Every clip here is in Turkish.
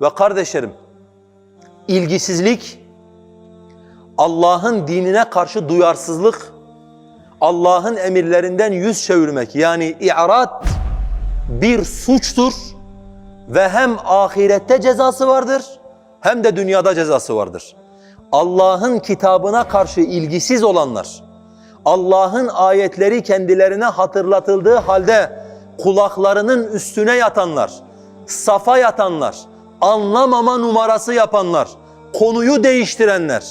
Ve kardeşlerim, ilgisizlik, Allah'ın dinine karşı duyarsızlık, Allah'ın emirlerinden yüz çevirmek yani i'rat bir suçtur ve hem ahirette cezası vardır hem de dünyada cezası vardır. Allah'ın kitabına karşı ilgisiz olanlar, Allah'ın ayetleri kendilerine hatırlatıldığı halde kulaklarının üstüne yatanlar, safa yatanlar, anlamama numarası yapanlar, konuyu değiştirenler.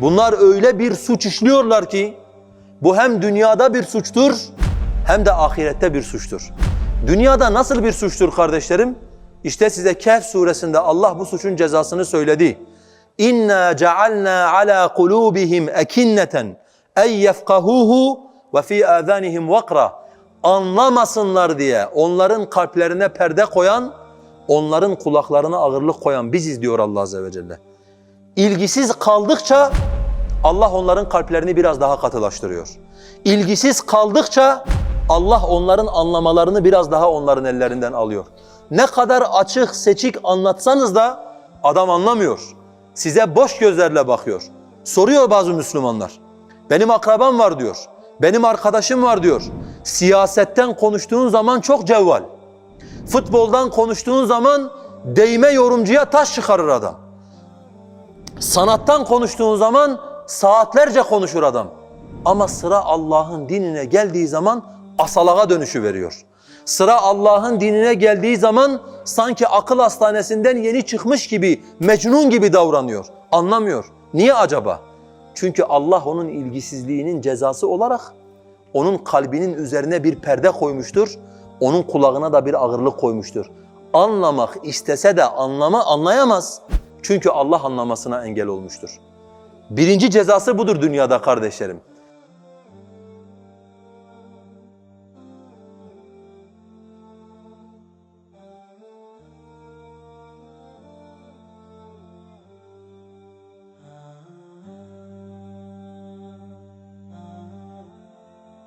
Bunlar öyle bir suç işliyorlar ki bu hem dünyada bir suçtur hem de ahirette bir suçtur. Dünyada nasıl bir suçtur kardeşlerim? İşte size Kehf suresinde Allah bu suçun cezasını söyledi. İnna cealna ala kulubihim ekinneten en yefkahuhu ve fi azanihim vakra. Anlamasınlar diye onların kalplerine perde koyan, onların kulaklarına ağırlık koyan biziz diyor Allah azze ve celle. İlgisiz kaldıkça Allah onların kalplerini biraz daha katılaştırıyor. İlgisiz kaldıkça Allah onların anlamalarını biraz daha onların ellerinden alıyor. Ne kadar açık seçik anlatsanız da adam anlamıyor. Size boş gözlerle bakıyor. Soruyor bazı Müslümanlar. Benim akrabam var diyor. Benim arkadaşım var diyor. Siyasetten konuştuğun zaman çok cevval. Futboldan konuştuğun zaman değme yorumcuya taş çıkarır adam. Sanattan konuştuğun zaman saatlerce konuşur adam. Ama sıra Allah'ın dinine geldiği zaman asalağa dönüşü veriyor. Sıra Allah'ın dinine geldiği zaman sanki akıl hastanesinden yeni çıkmış gibi, mecnun gibi davranıyor. Anlamıyor. Niye acaba? Çünkü Allah onun ilgisizliğinin cezası olarak onun kalbinin üzerine bir perde koymuştur. Onun kulağına da bir ağırlık koymuştur. Anlamak istese de anlama anlayamaz. Çünkü Allah anlamasına engel olmuştur. Birinci cezası budur dünyada kardeşlerim.